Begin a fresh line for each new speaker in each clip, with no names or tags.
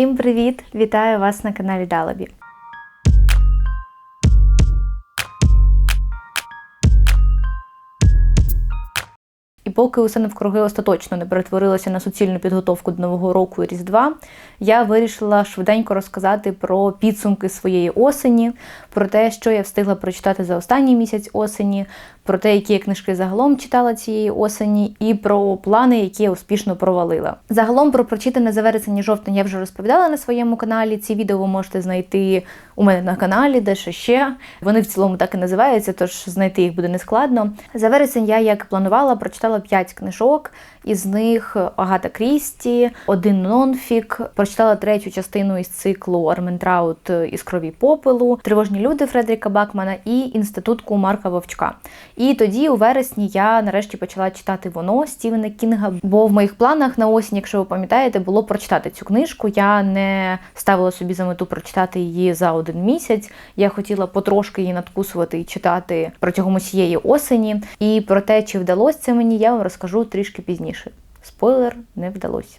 Всім привіт! Вітаю вас на каналі Далабі. Поки усе навкруги остаточно не перетворилося на суцільну підготовку до Нового року і Різдва, я вирішила швиденько розказати про підсумки своєї осені, про те, що я встигла прочитати за останній місяць осені, про те, які я книжки загалом читала цієї осені, і про плани, які я успішно провалила. Загалом про прочитане за вересень і жовтень я вже розповідала на своєму каналі. Ці відео ви можете знайти у мене на каналі, де ще ще. Вони в цілому так і називаються, тож знайти їх буде нескладно. За вересень я, як планувала, прочитала 5 книжок, із них Агата Крісті, один нонфік. Прочитала третю частину із циклу Арментраут із крові попелу, Тривожні люди Фредеріка Бакмана і інститутку Марка Вовчка. І тоді, у вересні, я нарешті почала читати воно Стівена Кінга. Бо в моїх планах на осінь, якщо ви пам'ятаєте, було прочитати цю книжку. Я не ставила собі за мету прочитати її за один місяць. Я хотіла потрошки її надкусувати і читати протягом усієї осені. І про те, чи вдалося це мені, я вам розкажу трішки пізніше. Спойлер не вдалося.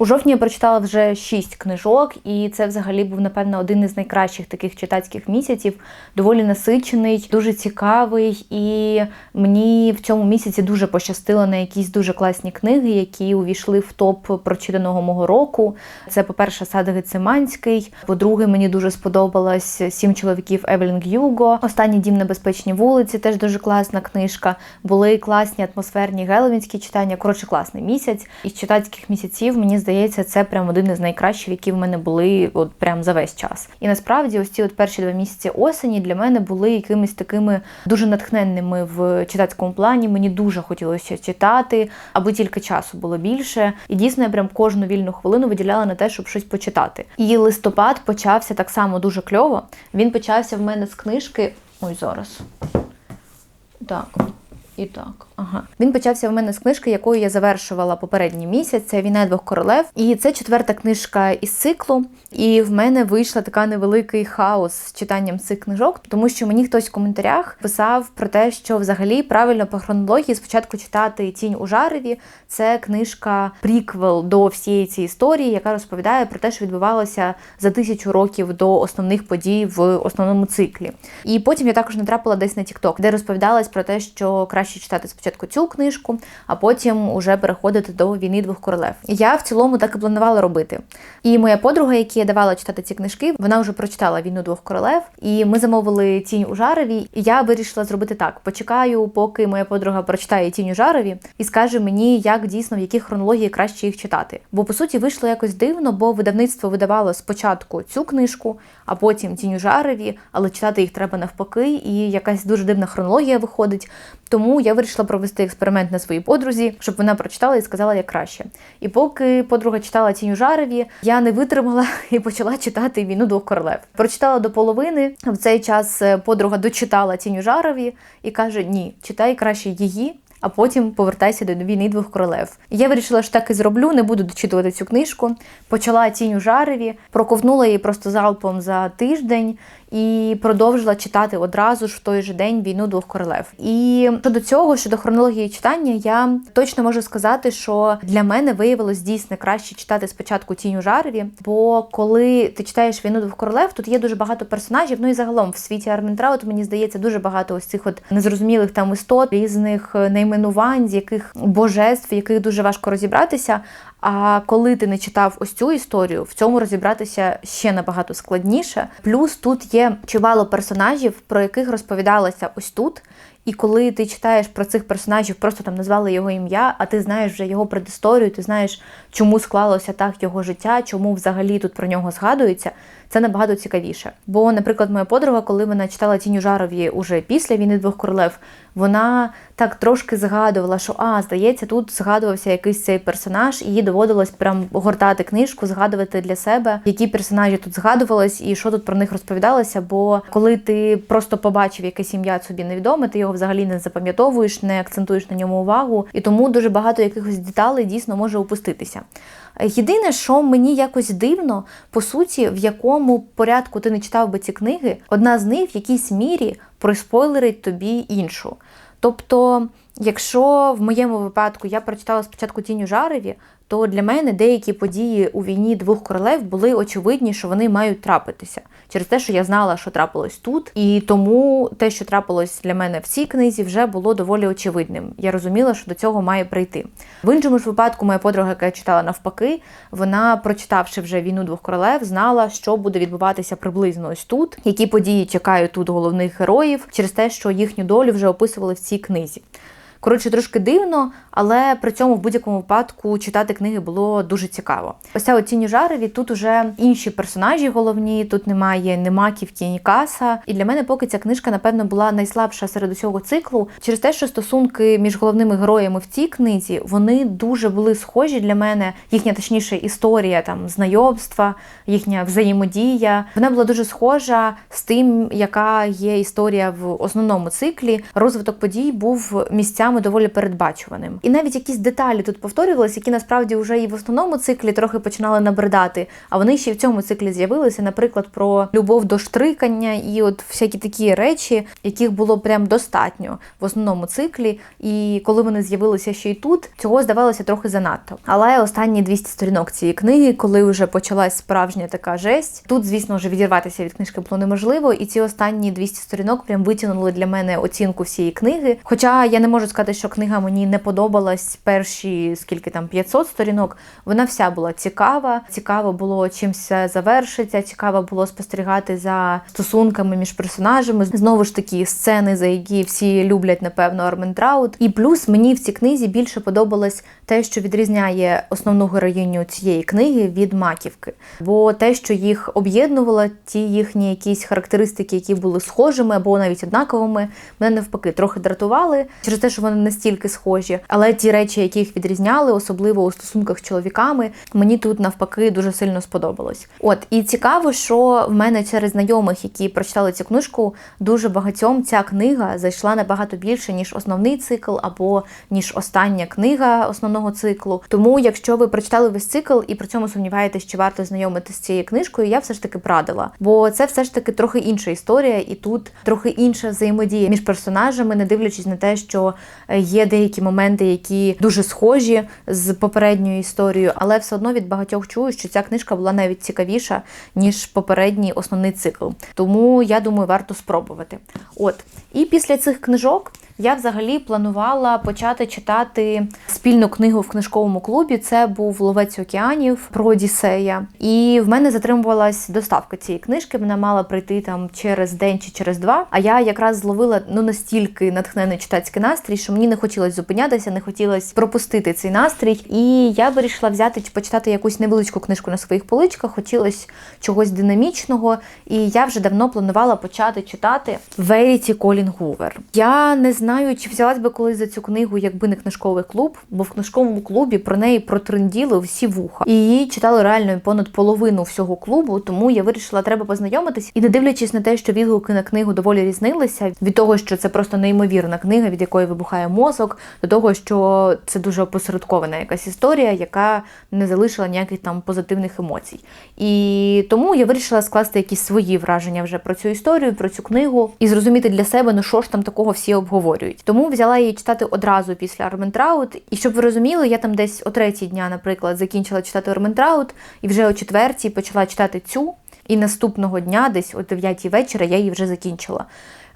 У жовтні я прочитала вже шість книжок, і це взагалі був, напевно, один із найкращих таких читацьких місяців. Доволі насичений, дуже цікавий. І мені в цьому місяці дуже пощастило на якісь дуже класні книги, які увійшли в топ прочитаного мого року. Це, по-перше, сад Гециманський. По-друге, мені дуже сподобалась Сім чоловіків Евелін Гюго. Останній дім на безпечній вулиці теж дуже класна книжка. Були класні атмосферні геловінські читання. Коротше, класний місяць. Із читацьких місяців мені здається, це прям один із найкращих, які в мене були от прям за весь час. І насправді, ось ці от перші два місяці осені для мене були якимись такими дуже натхненними в читацькому плані. Мені дуже хотілося читати, аби тільки часу було більше. І дійсно я прям кожну вільну хвилину виділяла на те, щоб щось почитати. І листопад почався так само дуже кльово. Він почався в мене з книжки. Ой, зараз. Так. І так, ага. Він почався в мене з книжки, якою я завершувала попередній місяць. Це війна двох королев. І це четверта книжка із циклу. І в мене вийшла така невеликий хаос з читанням цих книжок, тому що мені хтось в коментарях писав про те, що взагалі правильно по хронології спочатку читати Тінь у Жареві. Це книжка приквел до всієї цієї історії, яка розповідає про те, що відбувалося за тисячу років до основних подій в основному циклі. І потім я також натрапила десь на TikTok, де розповідалось про те, що краще краще читати спочатку цю книжку, а потім уже переходити до війни двох королев. Я в цілому так і планувала робити. І моя подруга, якій я давала читати ці книжки, вона вже прочитала війну двох королев, і ми замовили тінь у жарові. І я вирішила зробити так: почекаю, поки моя подруга прочитає тінь у жарові і скаже мені, як дійсно в якій хронології краще їх читати. Бо по суті вийшло якось дивно, бо видавництво видавало спочатку цю книжку, а потім тінь у жарові, але читати їх треба навпаки, і якась дуже дивна хронологія виходить. Тому я вирішила провести експеримент на своїй подрузі, щоб вона прочитала і сказала, як краще. І поки подруга читала тінь у жареві, я не витримала і почала читати війну двох королев. Прочитала до половини. В цей час е, подруга дочитала тінь у жареві і каже: Ні, читай краще її а потім повертайся до війни двох королев. я вирішила, що так і зроблю, не буду дочитувати цю книжку. Почала тінь у жареві, проковнула її просто залпом за тиждень і продовжила читати одразу ж в той же день війну двох королев. І щодо цього, щодо хронології читання, я точно можу сказати, що для мене виявилось дійсно краще читати спочатку тінь у жареві, бо коли ти читаєш війну двох королев, тут є дуже багато персонажів. Ну і загалом в світі Армінтраут, мені здається, дуже багато ось цих от незрозумілих там істот, різних найменувань, з яких божеств, яких дуже важко розібратися. А коли ти не читав ось цю історію, в цьому розібратися ще набагато складніше. Плюс тут є чимало персонажів, про яких розповідалося ось тут. І коли ти читаєш про цих персонажів, просто там назвали його ім'я, а ти знаєш вже його предісторію, ти знаєш, чому склалося так його життя, чому взагалі тут про нього згадується, це набагато цікавіше. Бо, наприклад, моя подруга, коли вона читала Тіню Жарові уже після війни двох королев, вона так трошки згадувала, що а, здається, тут згадувався якийсь цей персонаж, і їй доводилось прям гортати книжку, згадувати для себе, які персонажі тут згадувались і що тут про них розповідалося. Бо коли ти просто побачив якесь ім'я собі невідоме, ти його взагалі не запам'ятовуєш, не акцентуєш на ньому увагу, і тому дуже багато якихось деталей дійсно може упуститися. Єдине, що мені якось дивно, по суті, в якому порядку ти не читав би ці книги, одна з них в якійсь мірі проспойлерить тобі іншу. Тобто, якщо в моєму випадку я прочитала спочатку тінь у жареві, то для мене деякі події у війні двох королев були очевидні, що вони мають трапитися через те, що я знала, що трапилось тут, і тому те, що трапилось для мене в цій книзі, вже було доволі очевидним. Я розуміла, що до цього має прийти. В іншому ж випадку, моя подруга, яка читала навпаки, вона, прочитавши вже війну двох королев, знала, що буде відбуватися приблизно ось тут, які події чекають тут головних героїв, через те, що їхню долю вже описували в цій книзі. Коротше, трошки дивно, але при цьому в будь-якому випадку читати книги було дуже цікаво. Ось ця тіні жарові тут уже інші персонажі головні, тут немає ні маківки, ні каса. І для мене поки ця книжка, напевно, була найслабша серед усього циклу, через те, що стосунки між головними героями в цій книзі вони дуже були схожі для мене. Їхня точніше історія там знайомства, їхня взаємодія. Вона була дуже схожа з тим, яка є історія в основному циклі. Розвиток подій був місцями доволі передбачуваним. І навіть якісь деталі тут повторювалися, які насправді вже і в основному циклі трохи починали набридати. А вони ще й в цьому циклі з'явилися, наприклад, про любов до штрикання і от всякі такі речі, яких було прям достатньо в основному циклі. І коли вони з'явилися ще й тут, цього здавалося трохи занадто. Але останні 200 сторінок цієї книги, коли вже почалась справжня така жесть, тут, звісно, вже відірватися від книжки було неможливо, і ці останні 200 сторінок прям витягнули для мене оцінку всієї книги. Хоча я не можу сказати, що книга мені не подобалась перші скільки там 500 сторінок. Вона вся була цікава. Цікаво було чим завершиться. Цікаво було спостерігати за стосунками між персонажами. Знову ж таки, сцени, за які всі люблять, напевно, Арментраут. І плюс мені в цій книзі більше подобалось те, що відрізняє основну героїню цієї книги від маківки. Бо те, що їх об'єднувало, ті їхні якісь характеристики, які були схожими або навіть однаковими, мене навпаки трохи дратували через те, що вони настільки схожі. Але ті речі, які їх відрізняли, особливо у стосунках з чоловіками, мені тут навпаки дуже сильно сподобалось. От і цікаво, що в мене через знайомих, які прочитали цю книжку, дуже багатьом ця книга зайшла набагато більше ніж основний цикл, або ніж остання книга основного циклу. Тому, якщо ви прочитали весь цикл і при цьому сумніваєтесь, чи варто знайомитися з цією книжкою, я все ж таки б Бо це все ж таки трохи інша історія, і тут трохи інша взаємодія між персонажами, не дивлячись на те, що є деякі моменти, які дуже схожі з попередньою історією, але все одно від багатьох чую, що ця книжка була навіть цікавіша ніж попередній основний цикл. Тому я думаю, варто спробувати. От і після цих книжок я взагалі планувала почати читати спільну книгу в книжковому клубі. Це був Ловець океанів про Одіссея. І в мене затримувалась доставка цієї книжки. Вона мала прийти там через день чи через два. А я якраз зловила ну настільки натхнений читацький настрій, що мені не хотілося зупинятися, не хотілося пропустити цей настрій. І я вирішила взяти чи почитати якусь невеличку книжку на своїх поличках. Хотілося чогось динамічного. І я вже давно планувала почати читати Веріті Колін Гувер. Я не знаю знаю, чи взялась би колись за цю книгу, якби не книжковий клуб, бо в книжковому клубі про неї протренділи всі вуха. І її читали реально понад половину всього клубу, тому я вирішила, треба познайомитись. І не дивлячись на те, що відгуки на книгу доволі різнилися, від того, що це просто неймовірна книга, від якої вибухає мозок, до того, що це дуже опосередкована якась історія, яка не залишила ніяких там позитивних емоцій. І тому я вирішила скласти якісь свої враження вже про цю історію, про цю книгу і зрозуміти для себе, ну що ж там такого всі обговорюють обговорюють. Тому взяла її читати одразу після Арментраут. І щоб ви розуміли, я там десь о третій дня, наприклад, закінчила читати Арментраут, і вже о четвертій почала читати цю. І наступного дня, десь о 9 вечора, я її вже закінчила.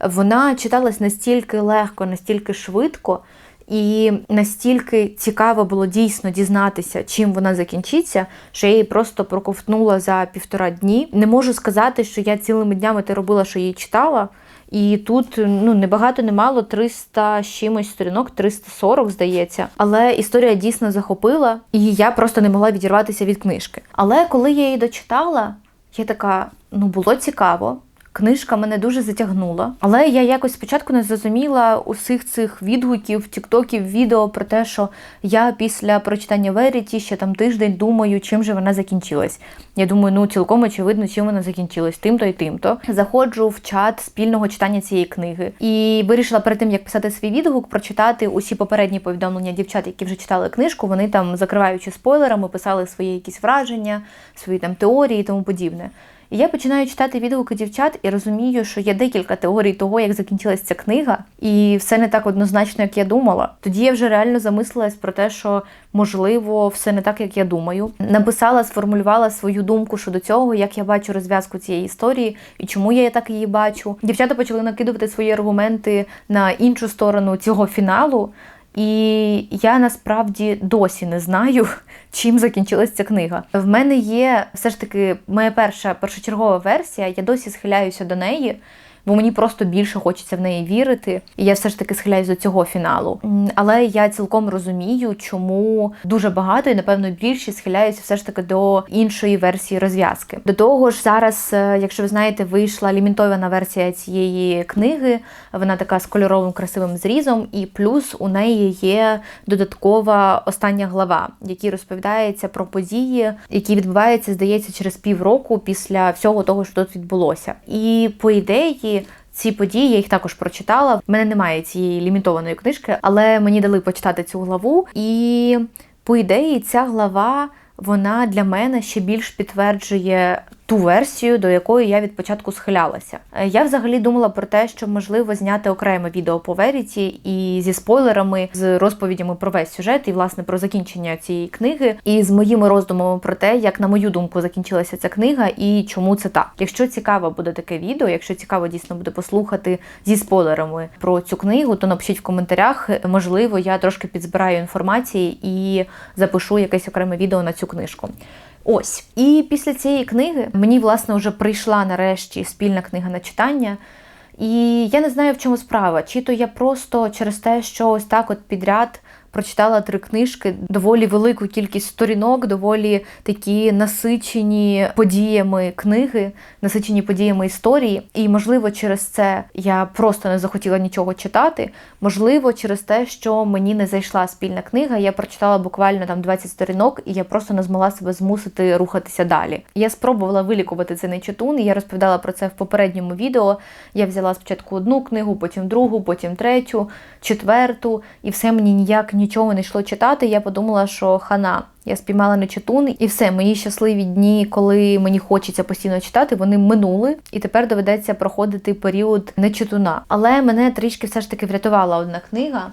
Вона читалась настільки легко, настільки швидко. І настільки цікаво було дійсно дізнатися, чим вона закінчиться, що я її просто проковтнула за півтора дні. Не можу сказати, що я цілими днями те робила, що її читала. І тут ну не багато, не мало 300 з чимось сторінок, 340, здається. Але історія дійсно захопила, і я просто не могла відірватися від книжки. Але коли я її дочитала, я така: ну було цікаво. Книжка мене дуже затягнула, але я якось спочатку не зрозуміла усіх цих відгуків, тіктоків, відео про те, що я після прочитання Веріті ще там тиждень думаю, чим же вона закінчилась. Я думаю, ну цілком очевидно, чим вона закінчилась, тим-то і тим-то. Заходжу в чат спільного читання цієї книги і вирішила перед тим, як писати свій відгук, прочитати усі попередні повідомлення дівчат, які вже читали книжку. Вони там, закриваючи спойлерами, писали свої якісь враження, свої там теорії і тому подібне. І я починаю читати відгуки дівчат і розумію, що є декілька теорій того, як закінчилася ця книга, і все не так однозначно, як я думала. Тоді я вже реально замислилась про те, що можливо все не так, як я думаю. Написала, сформулювала свою думку щодо цього, як я бачу розв'язку цієї історії і чому я так її бачу. Дівчата почали накидувати свої аргументи на іншу сторону цього фіналу. І я насправді досі не знаю, чим закінчилася ця книга. В мене є все ж таки моя перша першочергова версія. Я досі схиляюся до неї бо мені просто більше хочеться в неї вірити. І я все ж таки схиляюсь до цього фіналу. Але я цілком розумію, чому дуже багато і напевно більшість схиляються все ж таки до іншої версії розв'язки. До того ж, зараз, е, якщо ви знаєте, вийшла лімітована версія цієї книги. Вона така з кольоровим красивим зрізом, і плюс у неї є додаткова остання глава, якій розповідається про події, які відбуваються, здається, через півроку після всього того, що тут відбулося. І по ідеї ці події я їх також прочитала. В мене немає цієї лімітованої книжки, але мені дали почитати цю главу. І по ідеї ця глава вона для мене ще більш підтверджує ту версію, до якої я від початку схилялася. Е, я взагалі думала про те, що можливо зняти окреме відео по Веріті і зі спойлерами, з розповідями про весь сюжет і власне про закінчення цієї книги, і з моїми роздумами про те, як на мою думку закінчилася ця книга і чому це так. Якщо цікаво буде таке відео, якщо цікаво дійсно буде послухати зі спойлерами про цю книгу, то напишіть в коментарях. Можливо, я трошки підзбираю інформації і запишу якесь окреме відео на цю книжку. Ось. І після цієї книги мені, власне, вже прийшла нарешті спільна книга на читання. І я не знаю, в чому справа. Чи то я просто через те, що ось так от підряд прочитала три книжки, доволі велику кількість сторінок, доволі такі насичені подіями книги, насичені подіями історії. І, можливо, через це я просто не захотіла нічого читати. Можливо, через те, що мені не зайшла спільна книга, я прочитала буквально там 20 сторінок, і я просто не змогла себе змусити рухатися далі. Я спробувала вилікувати цей нечитун, і я розповідала про це в попередньому відео. Я взяла спочатку одну книгу, потім другу, потім третю, четверту, і все мені ніяк нічого не йшло читати. Я подумала, що хана. Я спіймала нечитун, і все, мої щасливі дні, коли мені хочеться постійно читати, вони минули, і тепер доведеться проходити період нечитуна. Але мене трішки все ж таки врятувала одна книга.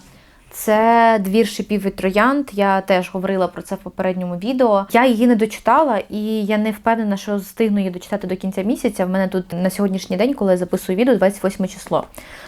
Це двір шипів і троянд. Я теж говорила про це в попередньому відео. Я її не дочитала, і я не впевнена, що встигну її дочитати до кінця місяця. В мене тут на сьогоднішній день, коли я записую відео, 28 число.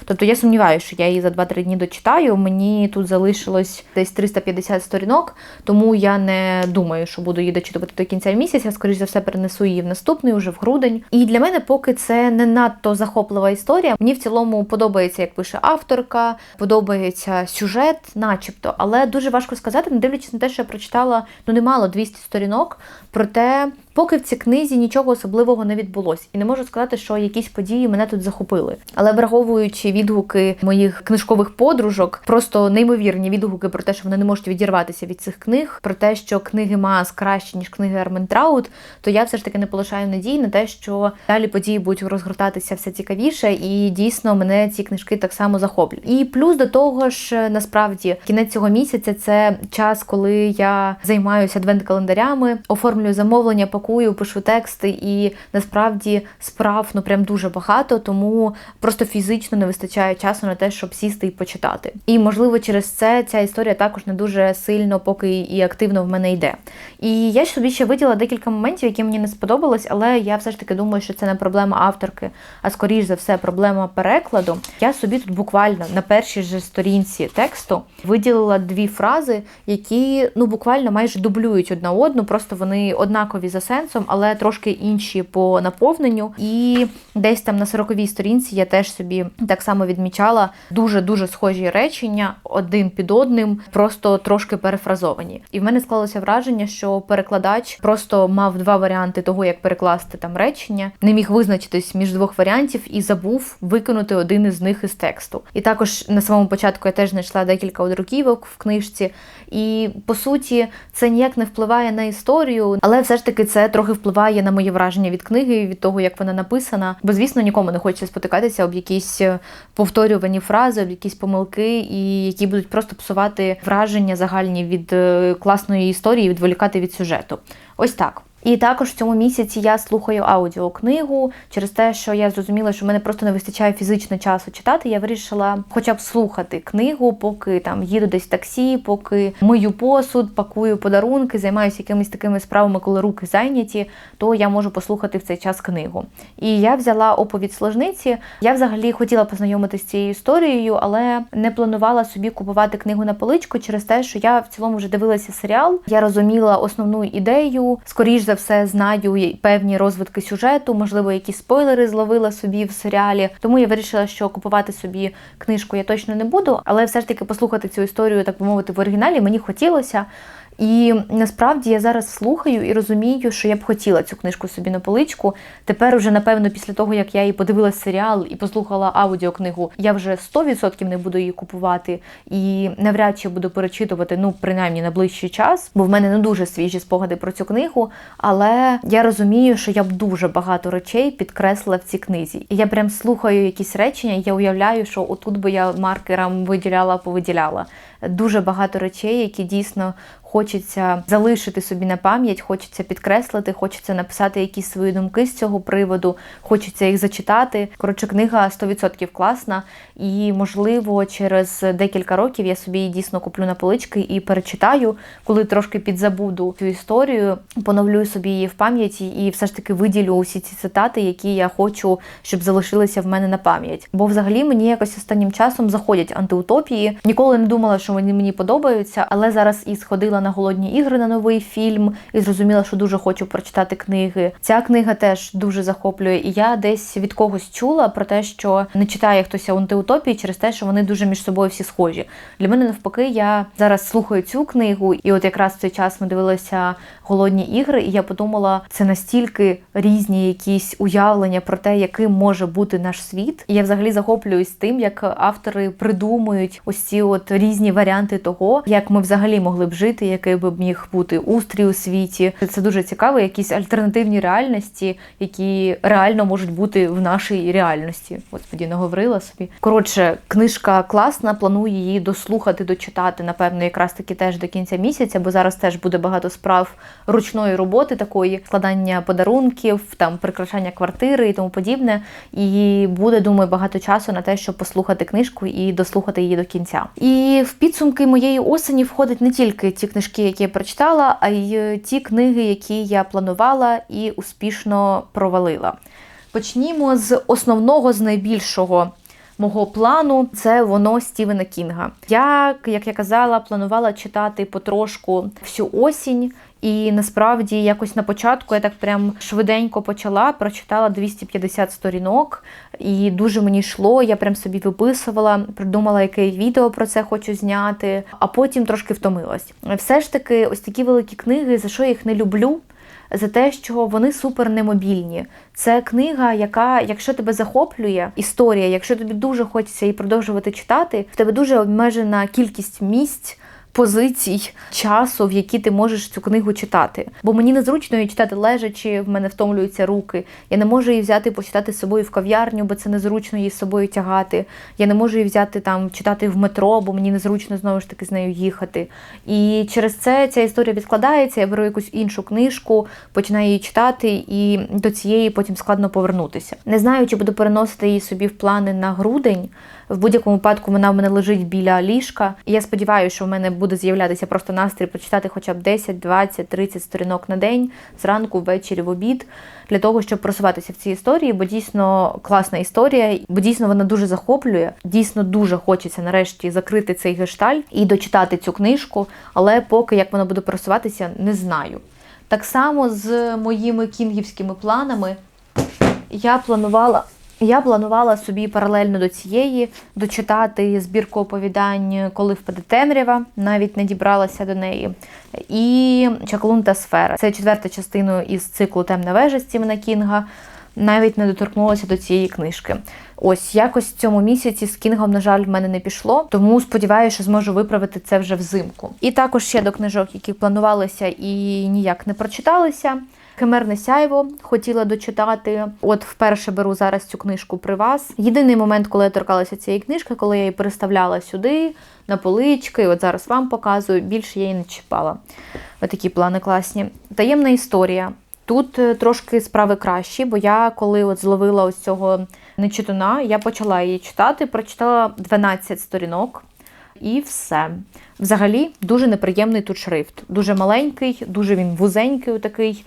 Тобто я сумніваюся, що я її за 2-3 дні дочитаю. Мені тут залишилось десь 350 сторінок, тому я не думаю, що буду її дочитувати до кінця місяця. Скоріше за все, перенесу її в наступний, уже в грудень. І для мене поки це не надто захоплива історія. Мені в цілому подобається, як пише авторка, подобається сюжет начебто, але дуже важко сказати, не дивлячись на те, що я прочитала ну немало 200 сторінок, проте Поки в цій книзі нічого особливого не відбулося, і не можу сказати, що якісь події мене тут захопили. Але враховуючи відгуки моїх книжкових подружок, просто неймовірні відгуки про те, що вони не можуть відірватися від цих книг, про те, що книги Маас краще ніж книги Арментраут, то я все ж таки не полишаю надії на те, що далі події будуть розгортатися все цікавіше, і дійсно мене ці книжки так само захоплюють. І плюс до того ж, насправді, кінець цього місяця це час, коли я займаюся адвент-календарями, оформлюю замовлення пакую, пишу тексти, і насправді справ ну прям дуже багато, тому просто фізично не вистачає часу на те, щоб сісти і почитати. І можливо, через це ця історія також не дуже сильно, поки і активно в мене йде. І я собі ще виділа декілька моментів, які мені не сподобались, але я все ж таки думаю, що це не проблема авторки, а скоріш за все, проблема перекладу. Я собі тут буквально на першій же сторінці тексту виділила дві фрази, які ну буквально майже дублюють одна одну, просто вони однакові за сенсом, але трошки інші по наповненню. І десь там на 40-й сторінці я теж собі так само відмічала дуже-дуже схожі речення один під одним, просто трошки перефразовані. І в мене склалося враження, що перекладач просто мав два варіанти того, як перекласти там речення, не міг визначитись між двох варіантів і забув виконати один із них із тексту. І також на самому початку я теж знайшла декілька одруківок в книжці, і по суті це ніяк не впливає на історію, але все ж таки це трохи впливає на моє враження від книги, від того, як вона написана. Бо, звісно, нікому не хочеться спотикатися об якісь е, повторювані фрази, об якісь помилки, і які будуть просто псувати враження загальні від е, класної історії, відволікати від сюжету. Ось так. І також в цьому місяці я слухаю аудіокнигу через те, що я зрозуміла, що в мене просто не вистачає фізично часу читати. Я вирішила хоча б слухати книгу, поки там їду десь в таксі, поки мию посуд, пакую подарунки, займаюся якимись такими справами, коли руки зайняті, то я можу послухати в цей час книгу. І я взяла оповідь сложниці. Я взагалі хотіла познайомитися з цією історією, але не планувала собі купувати книгу на поличку через те, що я в цілому вже дивилася серіал. Я розуміла основну ідею. Скоріш за все, знаю певні розвитки сюжету, можливо, якісь спойлери зловила собі в серіалі. Тому я вирішила, що купувати собі книжку я точно не буду, але все ж таки послухати цю історію, так би мовити, в оригіналі мені хотілося. І насправді я зараз слухаю і розумію, що я б хотіла цю книжку собі на поличку. Тепер, уже, напевно, після того, як я її подивилася серіал і послухала аудіокнигу, я вже 100% не буду її купувати і навряд чи буду перечитувати, ну, принаймні на ближчий час, бо в мене не дуже свіжі спогади про цю книгу. Але я розумію, що я б дуже багато речей підкреслила в цій книзі. І я прям слухаю якісь речення, і я уявляю, що отут би я маркером виділяла, повиділяла. Дуже багато речей, які дійсно хочеться залишити собі на пам'ять, хочеться підкреслити, хочеться написати якісь свої думки з цього приводу, хочеться їх зачитати. Коротше, книга 100% класна, і, можливо, через декілька років я собі її дійсно куплю на полички і перечитаю, коли трошки підзабуду цю історію, поновлю собі її в пам'яті і все ж таки виділю усі ці цитати, які я хочу, щоб залишилися в мене на пам'ять. Бо взагалі мені якось останнім часом заходять антиутопії. Ніколи не думала, що вони мені подобаються, але зараз і сходила на голодні ігри на новий фільм і зрозуміла, що дуже хочу прочитати книги. Ця книга теж дуже захоплює. І я десь від когось чула про те, що не читає хтось антиутопії через те, що вони дуже між собою всі схожі. Для мене навпаки, я зараз слухаю цю книгу, і от якраз в цей час ми дивилися голодні ігри, і я подумала, це настільки різні якісь уявлення про те, яким може бути наш світ. І я взагалі захоплююсь тим, як автори придумують ось ці от різні варіанти того, як ми взагалі могли б жити який би міг бути устрій у світі. Це дуже цікаво, якісь альтернативні реальності, які реально можуть бути в нашій реальності. Господі, наговорила собі. Коротше, книжка класна. Планую її дослухати, дочитати. Напевно, якраз таки теж до кінця місяця, бо зараз теж буде багато справ ручної роботи, такої складання подарунків, там прикрашання квартири і тому подібне. І буде, думаю, багато часу на те, щоб послухати книжку і дослухати її до кінця. І в підсумки моєї осені входить не тільки ті книжки які я прочитала, а й ті книги, які я планувала і успішно провалила. Почнімо з основного, з найбільшого. Мого плану це воно Стівена Кінга. Я, як я казала, планувала читати потрошку всю осінь. І насправді якось на початку я так прям швиденько почала, прочитала 250 сторінок, і дуже мені йшло. Я прям собі виписувала, придумала, яке відео про це хочу зняти, а потім трошки втомилась. Все ж таки, ось такі великі книги, за що я їх не люблю. За те, що вони супер немобільні. Це книга, яка, якщо тебе захоплює історія, якщо тобі дуже хочеться її продовжувати читати, в тебе дуже обмежена кількість місць позицій часу, в які ти можеш цю книгу читати. Бо мені незручно її читати лежачи, в мене втомлюються руки. Я не можу її взяти почитати з собою в кав'ярню, бо це незручно її з собою тягати. Я не можу її взяти там читати в метро, бо мені незручно знову ж таки з нею їхати. І через це ця історія відкладається. Я беру якусь іншу книжку, починаю її читати, і до цієї потім складно повернутися. Не знаю, чи буду переносити її собі в плани на грудень. В будь-якому випадку вона в мене лежить біля ліжка. І я сподіваюся, що в мене буде з'являтися просто настрій почитати хоча б 10, 20, 30 сторінок на день, зранку, ввечері, в обід, для того, щоб просуватися в цій історії, бо дійсно класна історія, бо дійсно вона дуже захоплює. Дійсно дуже хочеться нарешті закрити цей гешталь і дочитати цю книжку, але поки як вона буде просуватися, не знаю. Так само з моїми кінгівськими планами я планувала. Я планувала собі паралельно до цієї дочитати збірку оповідань, коли впаде темрява, навіть не дібралася до неї. І Чаклун та сфера. Це четверта частина із циклу Темна вежа Стівена Кінга. Навіть не доторкнулася до цієї книжки. Ось якось в цьому місяці з Кінгом, на жаль, в мене не пішло, тому сподіваюся, що зможу виправити це вже взимку. І також ще до книжок, які планувалися і ніяк не прочиталися. Химерне сяйво хотіла дочитати. От вперше беру зараз цю книжку при вас. Єдиний момент, коли я торкалася цієї книжки, коли я її переставляла сюди, на полички, от зараз вам показую, більше я її не чіпала. Отакі плани класні. Таємна історія. Тут е, трошки справи кращі, бо я коли от зловила ось цього нечитуна, я почала її читати, прочитала 12 сторінок. І все. Взагалі, дуже неприємний тут шрифт. Дуже маленький, дуже він вузенький, такий.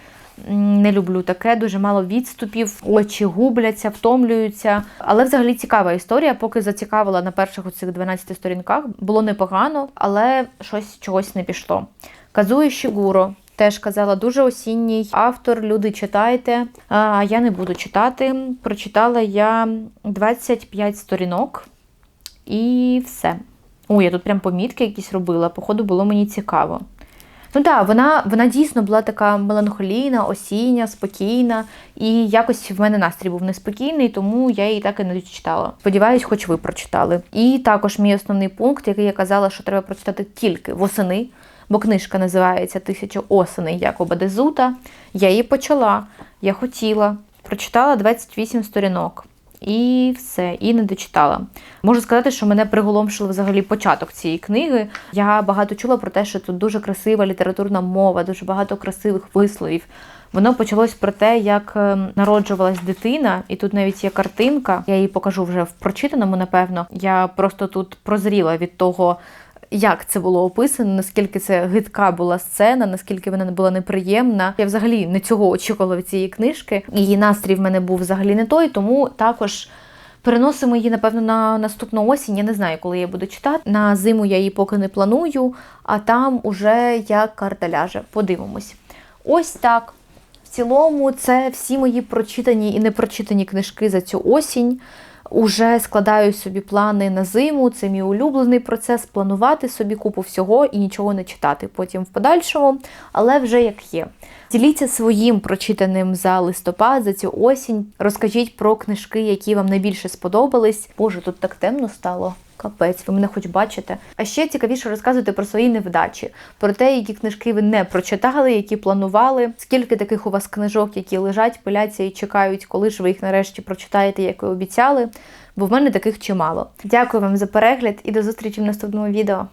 Не люблю таке, дуже мало відступів, очі губляться, втомлюються. Але взагалі цікава історія. Поки зацікавила на перших оцих 12 сторінках, було непогано, але щось чогось не пішло. Казує Шігуро. Теж казала дуже осінній автор. Люди читайте. А я не буду читати. Прочитала я 25 сторінок і все. Ой, я тут прям помітки якісь робила. Походу, було мені цікаво. Ну так, вона вона дійсно була така меланхолійна, осіння, спокійна, і якось в мене настрій був неспокійний, тому я її так і не дочитала. Сподіваюсь, хоч ви прочитали. І також мій основний пункт, який я казала, що треба прочитати тільки восени, бо книжка називається Тисяча осеней Якоба Дезута. Я її почала, я хотіла, прочитала 28 сторінок. І все, і не дочитала. Можу сказати, що мене приголомшило взагалі початок цієї книги. Я багато чула про те, що тут дуже красива літературна мова, дуже багато красивих висловів. Воно почалось про те, як ем, народжувалась дитина, і тут навіть є картинка. Я її покажу вже в прочитаному, напевно. Я просто тут прозріла від того як це було описано, наскільки це гидка була сцена, наскільки вона була неприємна. Я взагалі не цього очікувала від цієї книжки. Її настрій в мене був взагалі не той, тому також. Переносимо її, напевно, на наступну осінь. Я не знаю, коли я буду читати. На зиму я її поки не планую, а там уже як карта ляже. Подивимось. Ось так. В цілому, це всі мої прочитані і непрочитані книжки за цю осінь. Уже складаю собі плани на зиму, це мій улюблений процес планувати собі купу всього і нічого не читати потім в подальшому, але вже як є. Діліться своїм прочитаним за листопад, за цю осінь. Розкажіть про книжки, які вам найбільше сподобались. Боже, тут так темно стало. Капець, ви мене хоч бачите. А ще цікавіше розказуйте про свої невдачі, про те, які книжки ви не прочитали, які планували. Скільки таких у вас книжок, які лежать, пиляться і чекають, коли ж ви їх нарешті прочитаєте, як ви обіцяли. Бо в мене таких чимало. Дякую вам за перегляд і до зустрічі в наступному відео.